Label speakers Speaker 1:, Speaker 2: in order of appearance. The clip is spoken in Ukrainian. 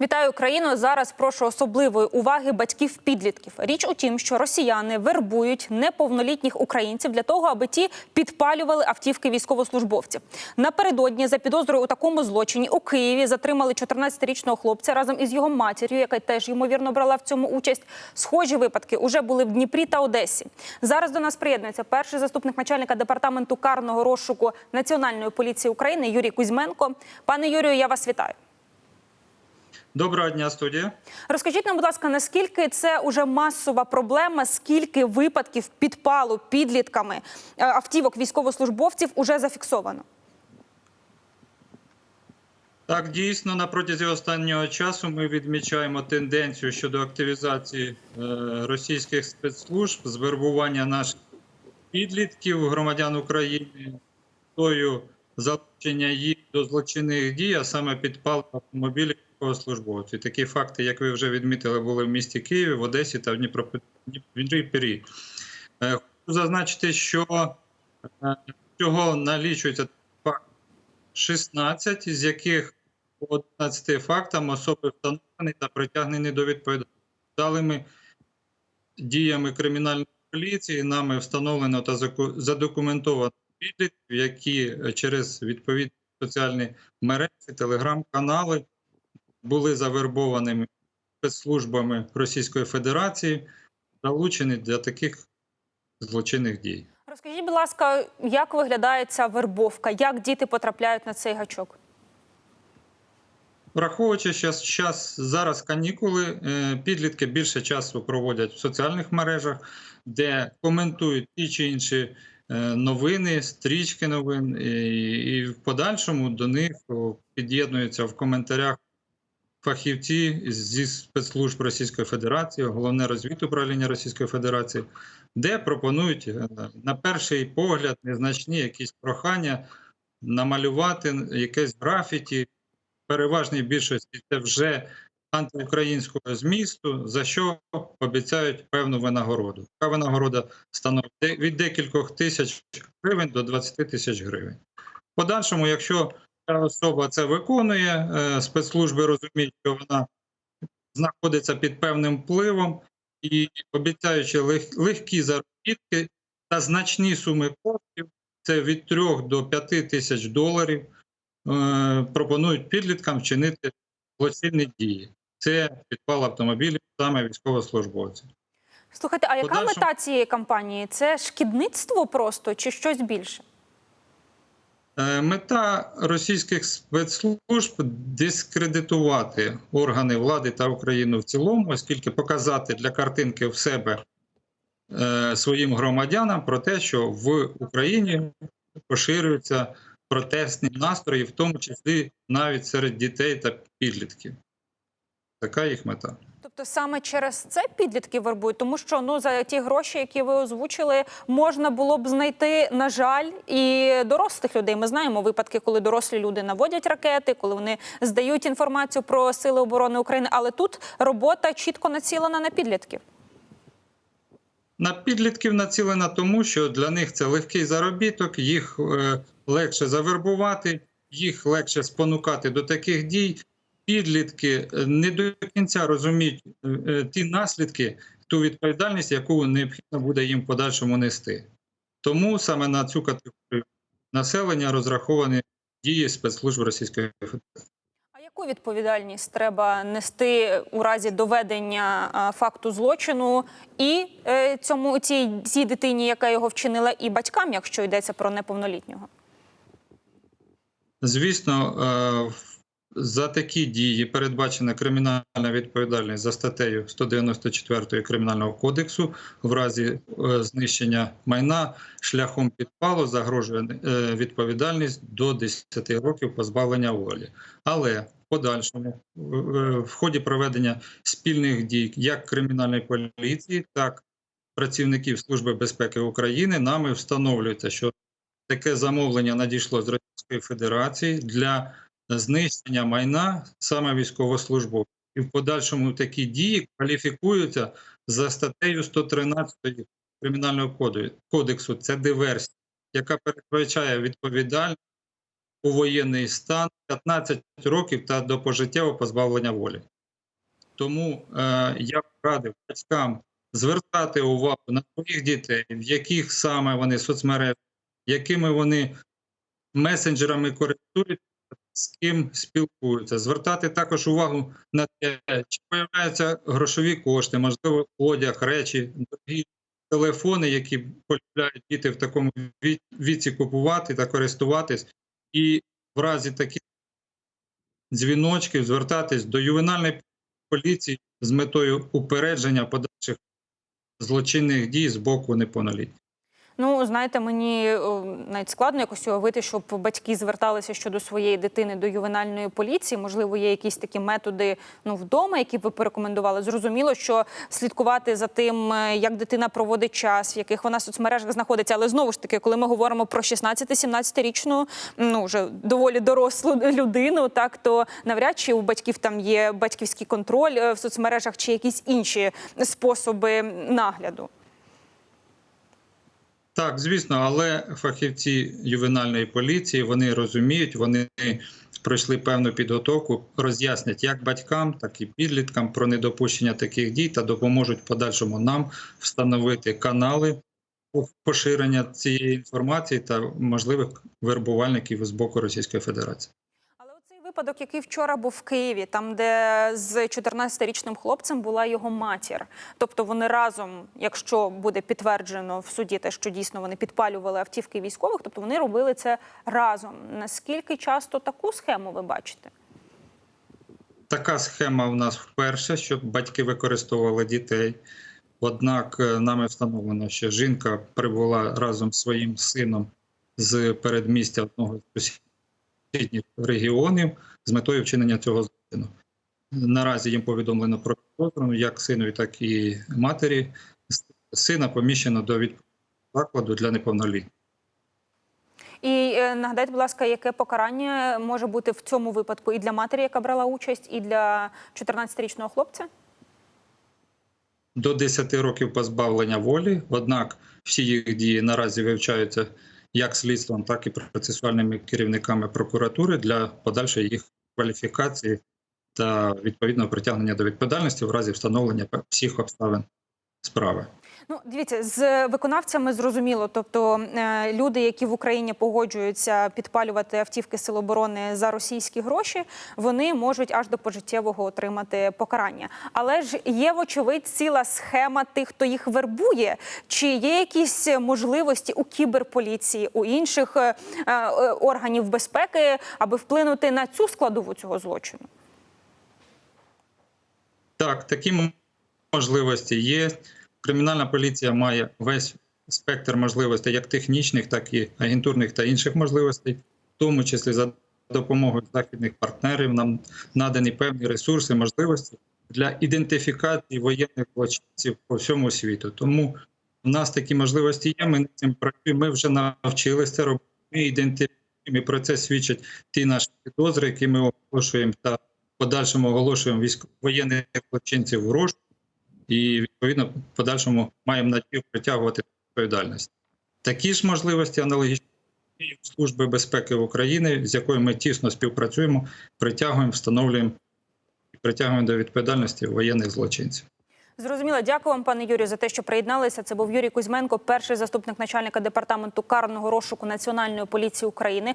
Speaker 1: Вітаю Україну. Зараз прошу особливої уваги батьків підлітків. Річ у тім, що росіяни вербують неповнолітніх українців для того, аби ті підпалювали автівки військовослужбовців. Напередодні за підозрою у такому злочині у Києві затримали 14-річного хлопця разом із його матір'ю, яка теж ймовірно брала в цьому участь. Схожі випадки уже були в Дніпрі та Одесі. Зараз до нас приєднується перший заступник начальника департаменту карного розшуку Національної поліції України Юрій Кузьменко. Пане Юрію, я вас вітаю.
Speaker 2: Доброго дня, студія.
Speaker 1: Розкажіть нам, будь ласка, наскільки це уже масова проблема? Скільки випадків підпалу підлітками е, автівок військовослужбовців уже зафіксовано?
Speaker 2: Так, дійсно, на протязі останнього часу ми відмічаємо тенденцію щодо активізації е, російських спецслужб з вербування наших підлітків, громадян України, тою залучення їх до злочинних дій, а саме підпал автомобілів військовослужбовців. Такі факти, як ви вже відмітили, були в місті Києві, в Одесі та в Дніпропет- Е, Хочу зазначити, що е, всього налічується факт 16, з яких по 11 фактам особи встановлені та притягнені до відповідальності. Далими діями кримінальної поліції нами встановлено та задокументовано підлітків, які е, через відповідні соціальні мережі, телеграм-канали були завербованими спецслужбами Російської Федерації, залучені для таких злочинних дій.
Speaker 1: Розкажіть, будь ласка, як виглядає ця вербовка? Як діти потрапляють на цей гачок?
Speaker 2: Враховуючи, що зараз зараз канікули, е, підлітки більше часу проводять в соціальних мережах, де коментують ті чи інші е, новини, стрічки новин, і, і в подальшому до них під'єднуються в коментарях фахівці зі спецслужб Російської Федерації, головне розвідуправління Російської Федерації, де пропонують е, на перший погляд незначні якісь прохання намалювати якесь графіті переважній більшості це вже антиукраїнського змісту, за що обіцяють певну винагороду. Така винагорода становить від декількох тисяч гривень до 20 тисяч гривень. В подальшому, якщо ця особа це виконує, е, спецслужби розуміють, що вона знаходиться під певним впливом і обіцяючи легкі заробітки та значні суми коштів, це від 3 до 5 тисяч доларів е, пропонують підліткам вчинити злочинні дії. Це підпал автомобілів саме військовослужбовців.
Speaker 1: Слухайте, а яка
Speaker 2: Подальшому-
Speaker 1: мета цієї кампанії? Це шкідництво просто чи щось більше?
Speaker 2: Е, Мета російських спецслужб дискредитувати органи влади та Україну в цілому, оскільки показати для картинки в себе е, своїм громадянам про те, що в Україні поширюються протестні настрої, в тому числі навіть серед дітей та підлітків. Така їх мета.
Speaker 1: Тобто саме через це підлітки вербують, тому що ну за ті гроші, які ви озвучили, можна було б знайти, на жаль, і дорослих людей. Ми знаємо випадки, коли дорослі люди наводять ракети, коли вони здають інформацію про сили оборони України. Але тут робота чітко націлена на підлітків.
Speaker 2: На підлітків націлена тому, що для них це легкий заробіток, їх е, легше завербувати, їх легше спонукати до таких дій. Підлітки е, не до кінця розуміють е, е, ті наслідки, ту відповідальність, яку необхідно буде їм в подальшому нести. Тому саме на цю категорію населення розраховані дії спецслужб Російської Федерації.
Speaker 1: А яку відповідальність треба нести у разі доведення факту злочину і цьому цій, цій дитині, яка його вчинила, і батькам, якщо йдеться про неповнолітнього?
Speaker 2: Звісно, в- за такі дії передбачена кримінальна відповідальність за статтею 194 Кримінального кодексу в разі е, знищення майна шляхом підпалу загрожує е, відповідальність до 10 років позбавлення волі. Але в подальшому в- е, ході проведення спільних дій як кримінальної поліції, так і працівників Служби безпеки України нами встановлюється, що таке замовлення надійшло з Російської Федерації для знищення майна саме військовослужбовців. І в подальшому такі дії кваліфікуються за статтею 113 Кримінального кодексу. Це диверсія, яка передбачає відповідальність у воєнний стан 15 років та до пожиттєвого позбавлення волі. Тому е, я радив батькам звертати увагу на своїх дітей, в яких саме вони соцмережах, якими вони месенджерами користуються, з ким спілкуються. Звертати також увагу на те, чи появляються грошові кошти, можливо, одяг, речі, дорогі телефони, які полюбляють діти в такому віці купувати та користуватись, і в разі таких дзвіночків звертатись до ювенальної поліції з метою упередження подальших злочинних дій з боку неповнолітніх.
Speaker 1: Ну, знаєте, мені навіть складно якось уявити, щоб батьки зверталися щодо своєї дитини до ювенальної поліції. Можливо, є якісь такі методи ну, вдома, які б ви порекомендували. Зрозуміло, що слідкувати за тим, е, як дитина проводить час, в яких вона соцмережах знаходиться. Але знову ж таки, коли ми говоримо про 16-17-річну, ну вже доволі дорослу людину, так то навряд чи у батьків там є батьківський контроль е, в соцмережах чи якісь інші способи нагляду.
Speaker 2: Так, звісно, але фахівці ювенальної поліції вони розуміють, вони пройшли певну підготовку, роз'яснять як батькам, так і підліткам про недопущення таких дій та допоможуть подальшому нам встановити канали поширення цієї інформації та можливих вербувальників з боку Російської Федерації.
Speaker 1: Випадок, який вчора був в Києві, там, де з 14-річним хлопцем була його матір. Тобто вони разом, якщо буде підтверджено в суді те, що дійсно вони підпалювали автівки військових, тобто вони робили це разом. Наскільки часто таку схему ви бачите?
Speaker 2: Така схема у нас вперше, щоб батьки використовували дітей. Однак е, нами встановлено, що жінка прибула разом з своїм сином з передмістя одного з сусідніх регіонів з метою вчинення цього злочину. Наразі їм повідомлено про підозру, як синові, так і матері. Сина поміщено до відповідного закладу для неповнолітніх.
Speaker 1: І е, нагадайте, будь ласка, яке покарання може бути в цьому випадку і для матері, яка брала участь, і для 14-річного хлопця?
Speaker 2: до 10 років позбавлення волі. Однак всі їх дії наразі вивчаються як слідством, так і процесуальними керівниками прокуратури для подальшої їх кваліфікації та відповідного притягнення до відповідальності в разі встановлення всіх обставин справи.
Speaker 1: Ну, дивіться, з виконавцями зрозуміло. Тобто е, люди, які в Україні погоджуються підпалювати автівки Сил оборони за російські гроші, вони можуть аж до пожиттєвого отримати покарання. Але ж є, вочевидь, ціла схема тих, хто їх вербує. Чи є якісь можливості у кіберполіції, у інших е, е, органів безпеки, аби вплинути на цю складову цього злочину?
Speaker 2: Так, такі можливості є. Кримінальна поліція має весь спектр можливостей, як технічних, так і агентурних та інших можливостей, в тому числі за допомогою західних партнерів нам надані певні ресурси, можливості для ідентифікації воєнних злочинців по всьому світу. Тому в нас такі можливості є. Ми над цим працюємо. Ми вже навчилися це робити. Ми ідентифікуємо і про це свідчать ті наші підозри, які ми оголошуємо та в подальшому оголошуємо військово воєнних злочинців в розшук і відповідно подальшому маємо надію притягувати до відповідальності. Такі ж можливості аналогічні Служби безпеки України, з якою ми тісно співпрацюємо, притягуємо, встановлюємо і притягуємо до відповідальності воєнних злочинців.
Speaker 1: Зрозуміло, дякую вам, пане Юрію, за те, що приєдналися. Це був Юрій Кузьменко, перший заступник начальника департаменту карного розшуку Національної поліції України.